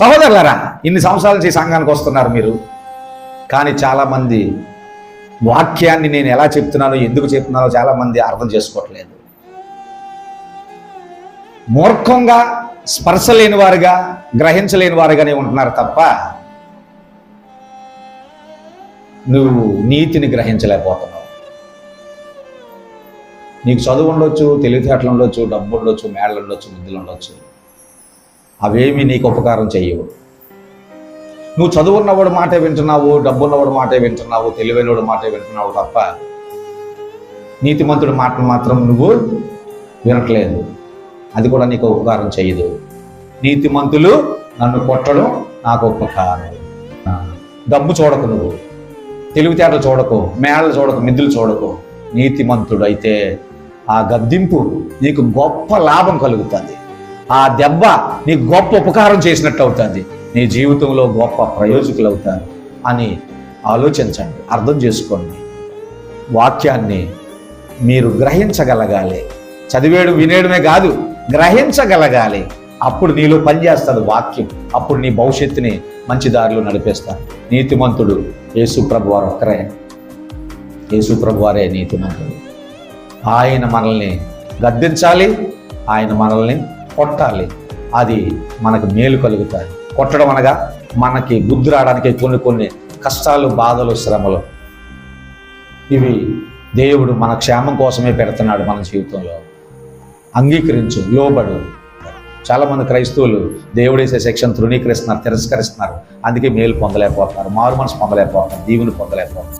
సహోదరులారా ఇన్ని సంవత్సరాల నుంచి సంఘానికి వస్తున్నారు మీరు. కానీ చాలామంది వాక్యాన్ని నేను ఎలా చెప్తున్నానో ఎందుకు చెప్తున్నానో చాలామంది అర్థం చేసుకోవట్లేదు. మూర్ఖంగా స్పర్శ లేని వారుగా గ్రహించలేని వారుగానే ఉంటున్నారు తప్ప నువ్వు నీతిని గ్రహించలేకపోతున్నావు. నీకు చదువు ఉండొచ్చు తెలివితేటలు ఉండొచ్చు డబ్బు ఉండొచ్చు మేడలు ఉండొచ్చు బుద్ధులు ఉండొచ్చు. అవేమి నీకు ఉపకారం చేయవు. నువ్వు చదువున్నవాడు మాటే వింటున్నావు డబ్బున్నవాడు మాటే వింటున్నావు తెలివైనవాడు మాటే వింటున్నావు తప్ప నీతిమంతుడి మాటను మాత్రం నువ్వు వినట్లేదు. అది కూడా నీకు ఉపకారం చేయదు. నీతిమంతులు నన్ను కొట్టడం నాకు ఉపకారం. డబ్బు చూడకు నువ్వు. తెలివితేటలు చూడకు మేళలు చూడకు మిద్దులు చూడకు. నీతిమంతుడు అయితే ఆ గద్దింపు నీకు గొప్ప లాభం కలుగుతుంది. ఆ దెబ్బ నీకు గొప్ప ఉపకారం చేసినట్టు అవుతుంది. నీ జీవితంలో గొప్ప ప్రయోజకులు అవుతారు అని ఆలోచించండి అర్థం చేసుకోండి. వాక్యాన్ని మీరు గ్రహించగలగాలి. చదివేడు వినేయడమే కాదు గ్రహించగలగాలి. అప్పుడు నీలో పనిచేస్తుంది వాక్యం. అప్పుడు నీ భవిష్యత్తుని మంచి దారిలో నడిపేస్తాను నీతిమంతుడు యేసుప్రభు వారు ఒక్కరే. యేసుప్రభు వారే నీతిమంతుడు. ఆయన మనల్ని గద్దించాలి ఆయన మనల్ని కొట్టాలి. అది మనకు మేలు కలుగుతాయి. కొట్టడం అనగా మనకి బుద్ధి రావడానికి కొన్ని కొన్ని కష్టాలు బాధలు శ్రమలు. ఇవి దేవుడు మన క్షేమం కోసమే పెడుతున్నాడు మన జీవితంలో. అంగీకరించు లోబడు. చాలామంది క్రైస్తవులు దేవుడేసే శిక్షను తృణీకరిస్తున్నారు తిరస్కరిస్తున్నారు. అందుకే మేలు పొందలేకపోతున్నారు మారు మనసు పొందలేకపోతున్నారు దీవుని పొందలేకపోతున్నారు.